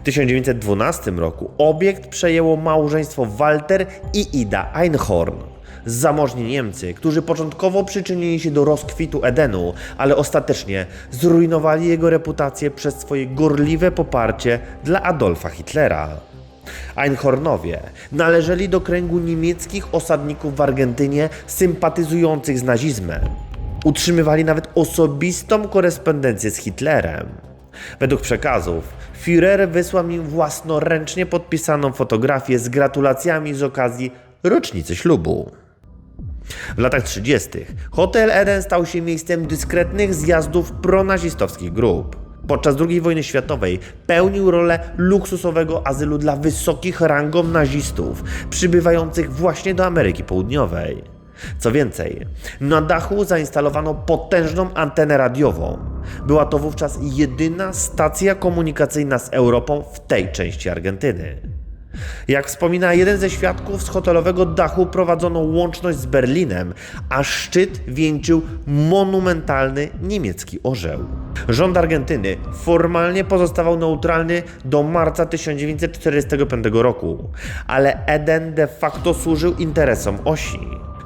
W 1912 roku obiekt przejęło małżeństwo Walter i Ida Einhorn. Zamożni Niemcy, którzy początkowo przyczynili się do rozkwitu Edenu, ale ostatecznie zrujnowali jego reputację przez swoje gorliwe poparcie dla Adolfa Hitlera. Einhornowie należeli do kręgu niemieckich osadników w Argentynie sympatyzujących z nazizmem. Utrzymywali nawet osobistą korespondencję z Hitlerem. Według przekazów Führer wysłał im własnoręcznie podpisaną fotografię z gratulacjami z okazji rocznicy ślubu. W latach 30. Hotel Eden stał się miejscem dyskretnych zjazdów pronazistowskich grup. Podczas II wojny światowej pełnił rolę luksusowego azylu dla wysokich rangą nazistów przybywających właśnie do Ameryki Południowej. Co więcej, na dachu zainstalowano potężną antenę radiową. Była to wówczas jedyna stacja komunikacyjna z Europą w tej części Argentyny. Jak wspomina jeden ze świadków, z hotelowego dachu prowadzono łączność z Berlinem, a szczyt wieńczył monumentalny niemiecki orzeł. Rząd Argentyny formalnie pozostawał neutralny do marca 1945 roku, ale Eden de facto służył interesom osi.